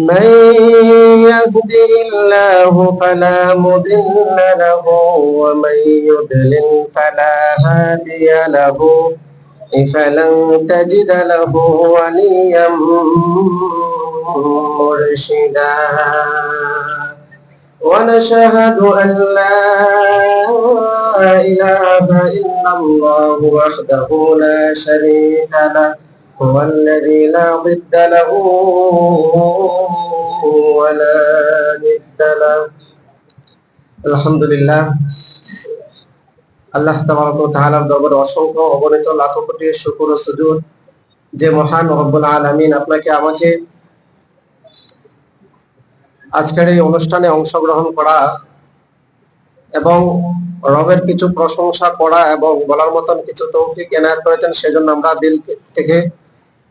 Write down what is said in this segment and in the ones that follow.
من يهده الله فلا مضل له ومن يضلل فلا هادي له. فلن تجد له وليا مرشدا. ونشهد أن لا إله إلا الله وحده لا شريك له. هو الذي لا ضد له ولا ند له الحمد لله আল্লাহ তাবারক ওয়া তাআলার দরবারে অসংখ্য অগণিত লাখ কোটি শুকর ও সুজুদ যে মহান রব্বুল আলামিন আপনাকে আমাকে আজকের এই অনুষ্ঠানে অংশগ্রহণ করা এবং রবের কিছু প্রশংসা করা এবং বলার মতন কিছু তৌফিক এনায়ত করেছেন সেজন্য আমরা দিল থেকে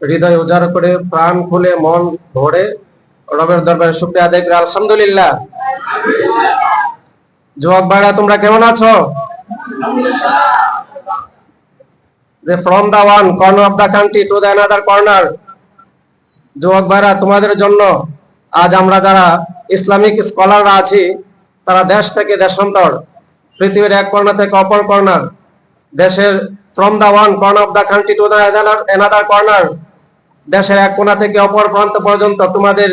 হৃদয় উজাড় করে প্রাণ খুলে মন ভরে রবের দরবারে শুক্রিয়া আদায় আলহামদুলিল্লাহ। যুবক ভাইরা, তোমরা কেমন আছো? যে from the one corner of the country to the another corner যুবক ভাইরা, তোমাদের জন্য আজ আমরা যারা ইসলামিক স্কলাররা আছি, তারা দেশ থেকে দেশান্তর, পৃথিবীর এক কর্নার থেকে অপর কর্নার দেশের from the one corner of the country to the another corner দেশের এক কোণা থেকে অপর প্রান্ত পর্যন্ত তোমাদের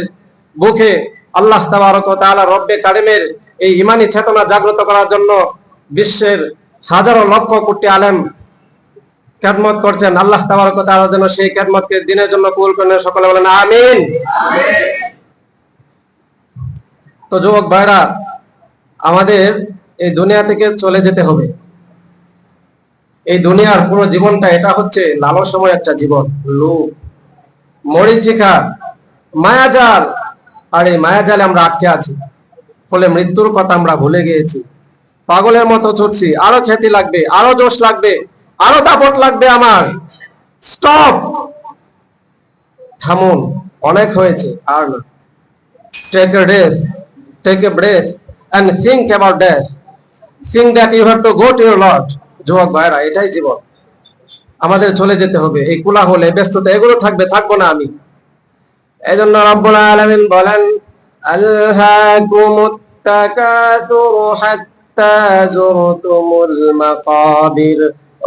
বুকে আল্লাহ তাবারক তাআলা রব্বে কারিমের এই ইমানি চেতনা জাগ্রত করার জন্য বিশ্বের হাজারো লক্ষ কোটি আলেম খেদমত করছেন। আল্লাহ তাবারক তাআলা যেন সেই খেদমতকে দিনের জন্য কবুল করেন সকলে বলেন, আমিন। তো যুবক ভাইরা, আমাদের এই দুনিয়া থেকে চলে যেতে হবে। এই দুনিয়ার পুরো জীবনটা, এটা হচ্ছে লালসময় একটা জীবন লোভ মরিচিকা মায়াজাল আর এই মায়াজালে আমরা আটকে আছি, ফলে মৃত্যুর কথা আমরা ভুলে গিয়েছি। পাগলের মতো ছুটছি, আরও খ্যাতি লাগবে, আরও জোশ লাগবে, আরও দাপট লাগবে আমার। স্টপ! থামুন, অনেক হয়েছে, আর না। Take a rest take a breath, and think about death. Think that you have to go to your Lord. যুবক ভাইরা এটাই জীবন। আমাদের চলে যেতে হবে। এই কুলা হলে ব্যস্ততা, এগুলো থাকবে, থাকব না আমি। এই জন্য রব্বুল আলামিন বলেন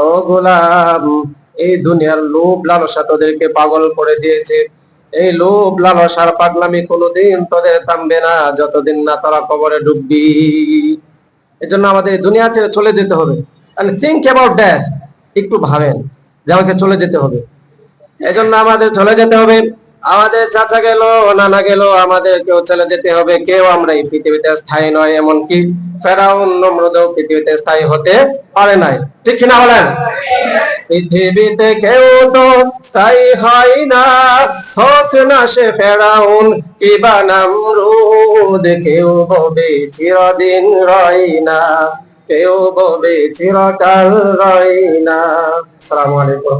ও গোলাম, এই দুনিয়ার লোভ লালসা তোদেরকে পাগল করে দিয়েছে। এই লোভ লালসার পাগলামি কোনোদিন তোদের থামবে না, যতদিন না তারা কবরে ডুববি। এজন্য আমাদের দুনিয়া ছেড়ে চলে যেতে হবে। Think about death একটু ভাবেন। যে আমাকে চলে যেতে হবে। এজন্য আমাদের চলে যেতে হবে। আমাদের চাচা গেল, নানা গেল আমাদের কেউ চলে যেতে হবে। কেউ আমরা এই পৃথিবীতে স্থায়ী নয়, এমনকি ফেরাউন নমরুদও পৃথিবীতে স্থায়ী হতে পারে নাই। ঠিক কিনা বলেন? পৃথিবীতে কেউ তো স্থায়ী হয় না। হোক না সে ফেরাউন কিবা নামরুদ, কেউ ববে চিরদিন রয় না। কেউ বলে চিরকাল রয় না। আসসালামু আলাইকুম।